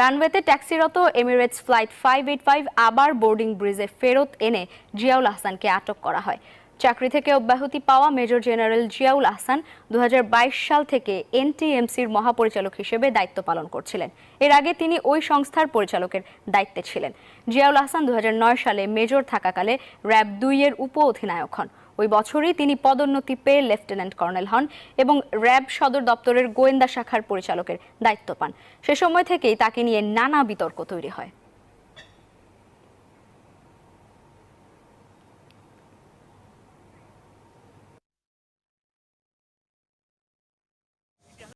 রানওয়েতে ট্যাক্সিরত Emirates flight five eight five আবার boarding ব্রিজে ফেরত এনে জিয়াউল আহসানকে আটক করা হয়। চাকরি থেকে অব্যাহতি পাওয়া মেজর জেনারেল জিয়াউল আহসান দু হাজার বাইশ সাল থেকে এনটিএমসির মহাপরিচালক হিসেবে দায়িত্ব পালন করছিলেন। এর আগে তিনি ওই সংস্থার পরিচালকের দায়িত্বে ছিলেন। জিয়াউল আহসান দু হাজার নয় সালে মেজর থাকাকালে র্যাব দুই এর উপ অধিনায়ক হন। ওই বছরই তিনি পদোন্নতি পেয়ে লেফটেন্যান্ট কর্নেল হন এবং র্যাব সদর দপ্তরের গোয়েন্দা শাখার পরিচালকের দায়িত্ব পান। সে সময় থেকেই তাকে নিয়ে নানা বিতর্ক তৈরি হয়।